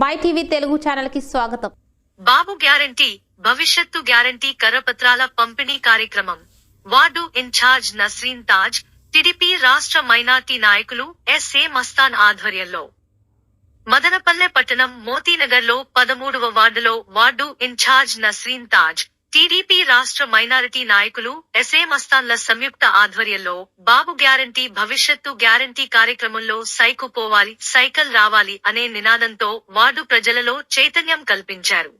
My TV Telugu ఛానల్కి స్వాగతం. బాబు guarantee భవిష్యత్తు గ్యారంటీ కరపత్రాల పంపిణీ కార్యక్రమం. Ward incharge Nasreen Taj TDP రాష్ట్ర మైనార్టీ నాయకులు ఎస్ఏ మస్తాన్ ఆధ్వర్యంలో. మదనపల్లె పట్టణం మోతీనగర్లో పదమూడవ వార్డులో ward incharge Nasreen Taj TDP రాష్ట్ర మైనారిటీ నాయకులు ఎస్ఏ మస్తాన్ల సంయుక్త ఆధ్వర్యంలో బాబు గ్యారంటీ భవిష్యత్తు గ్యారంటీ కార్యక్రమంలో సైకు పోవాలి సైకిల్ రావాలి అనే నినాదంతో వార్డు ప్రజలలో చైతన్యం కల్పించారు.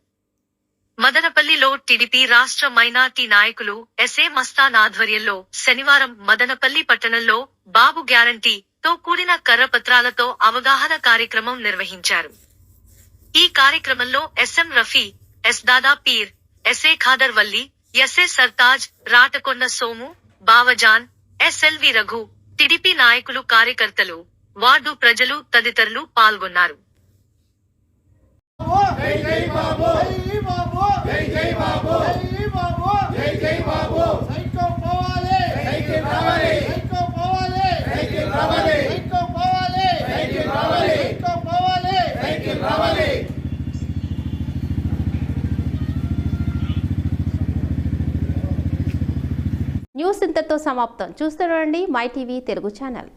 మదనపల్లిలో టిడిపి రాష్ట్ర మైనార్టీ నాయకులు ఎస్ఏ మస్తాన్ ఆధ్వర్యంలో శనివారం మదనపల్లి పట్టణంలో బాబు గ్యారంటీ తో కూడిన కర్రపత్రాలతో అవగాహన కార్యక్రమం నిర్వహించారు. ఈ కార్యక్రమంలో S M Rafi S Dada Peer S A Khader Vali S A Sartaj Ratakonda Somu Bavajan S L V Raghu TDP నాయకులు కార్యకర్తలు వార్డు ప్రజలు తదితరులు పాల్గొన్నారు రావాలి జై బాబు జై బాబు జై జై బాబు జై బాబు జై జై బాబు సైకో పోవాలి సైకిల్ రావాలి సైకో పోవాలి సైకిల్ రావాలి సైకో పోవాలి సైకిల్ రావాలి సైకో పోవాలి సైకిల్ రావాలి న్యూస్ ఇంతతో సమాప్తం. చూస్తుండండి మై టీవీ తెలుగు ఛానల్.